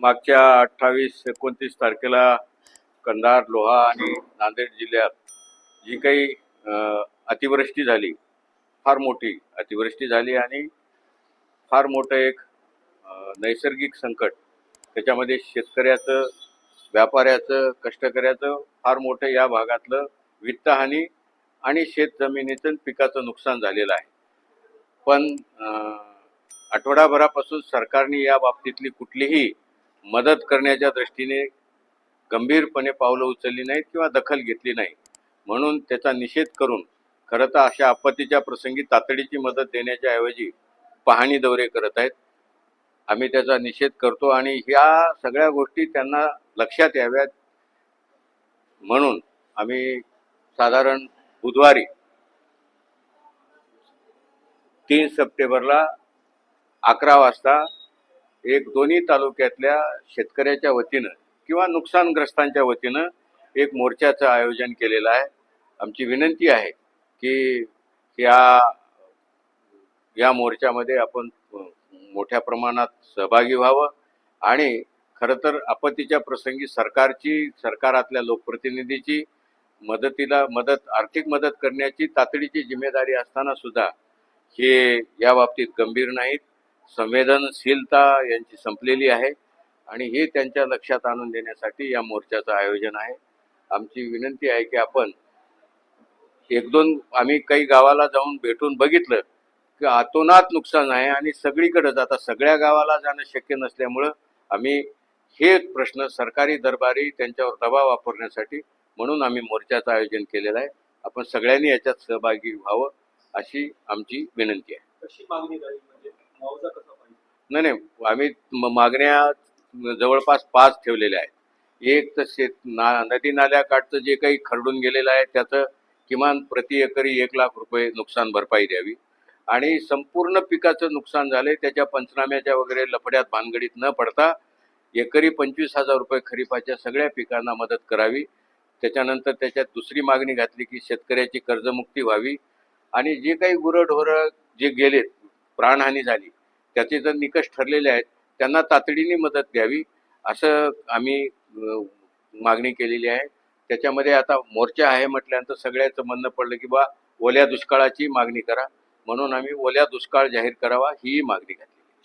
मागच्या अठ्ठावीस एकोणतीस तारखेला कंधार लोहा आणि नांदेड जिल्ह्यात जी काही अतिवृष्टी झाली फार मोठी अतिवृष्टी झाली आणि फार मोठं एक नैसर्गिक संकट त्याच्यामध्ये शेतकऱ्याचं व्यापाऱ्याचं कष्टकऱ्याचं फार मोठं या भागातलं वित्तहानी आणि शेतजमिनीतून पिकाचं नुकसान झालेलं आहे. पण आठवडाभरापासून सरकारने या बाबतीतली कुठलीही मदत करण्याच्या दृष्टीने गंभीरपणे पावलं उचलली नाहीत किंवा दखल घेतली नाही. म्हणून त्याचा निषेध करून खरं तर अशा आपत्तीच्या प्रसंगी तातडीची मदत देण्याच्या ऐवजी पाहणी दौरे करत आहेत. आम्ही त्याचा निषेध करतो आणि ह्या सगळ्या गोष्टी त्यांना लक्षात याव्यात. म्हणून आम्ही साधारण बुधवारी तीन सप्टेंबरला अकरा वाजता एक दोन्ही तालुक्यातल्या शेतकऱ्याच्या वतीनं किंवा नुकसानग्रस्तांच्या वतीनं एक मोर्चाचं आयोजन केलेलं आहे. आमची विनंती आहे की या या मोर्चामध्ये आपण मोठ्या प्रमाणात सहभागी व्हावं आणि खरं तर आपत्तीच्या प्रसंगी सरकारची सरकारातल्या लोकप्रतिनिधीची मदतीला मदत आर्थिक मदत करण्याची तातडीची जिम्मेदारी असताना सुद्धा हे या बाबतीत गंभीर नाहीत. संवेदनशीलता यांची संपलेली आहे आणि हे त्यांच्या लक्षात आणून देण्यासाठी या मोर्चाचं आयोजन आहे. आमची विनंती आहे की आपण एक दोन आम्ही काही गावाला जाऊन भेटून बघितलं की आतोनात नुकसान आहे आणि सगळीकडेच आता सगळ्या गावाला जाणं शक्य नसल्यामुळं आम्ही हे प्रश्न सरकारी दरबारी त्यांच्यावर दबाव वापरण्यासाठी म्हणून आम्ही मोर्चाचं आयोजन केलेलं आहे. आपण सगळ्यांनी याच्यात सहभागी व्हावं अशी आमची विनंती आहे. नाही नाही आम्ही म- मागण्या जवळपास पाच ठेवलेल्या आहेत. एक तर शेत ना नदी नाल्याकाठचं जे काही खरडून गेलेलं आहे त्याचं किमान प्रति एकरी एक लाख रुपये नुकसान भरपाई द्यावी. आणि संपूर्ण पिकाचं नुकसान झाले त्याच्या पंचनाम्याच्या वगैरे लफड्यात भानगडीत न पडता एकरी पंचवीस हजार रुपये खरीपाच्या सगळ्या पिकांना मदत करावी. त्याच्यानंतर त्याच्यात दुसरी मागणी घातली की शेतकऱ्याची कर्जमुक्ती व्हावी. आणि जे काही गुरंढोरं जे गेलेत प्राणहानी झाली. त्याचे जर निकष ठरलेले आहेत त्यांना तातडीने मदत द्यावी असं आम्ही मागणी केलेली आहे. त्याच्यामध्ये आता मोर्चा आहे म्हटल्यानंतर सगळ्याचं म्हणणं पडलं की बा ओल्या दुष्काळाची मागणी करा. म्हणून आम्ही ओल्या दुष्काळ जाहीर करावा ही मागणी घातली. म्हणजे?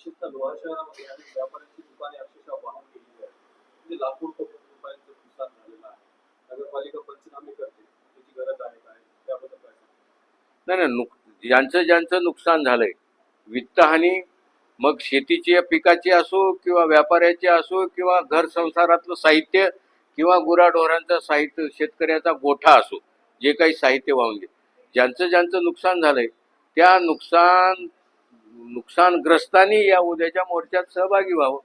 नाही नाही नुक ज्यांचं ज्यांचं नुकसान झालंय वित्तहानी मग शेतीची पिकाची असो किंवा व्यापाऱ्याची असो किंवा घर संसारातलं साहित्य किंवा गुराढोरांचं साहित्य शेतकऱ्याचा गोठा असो जे काही साहित्य वाहून गेले ज्यांचं ज्यांचं नुकसान झालंय त्या नुकसान नुकसानग्रस्तांनी या उद्याच्या मोर्चात सहभागी व्हावं.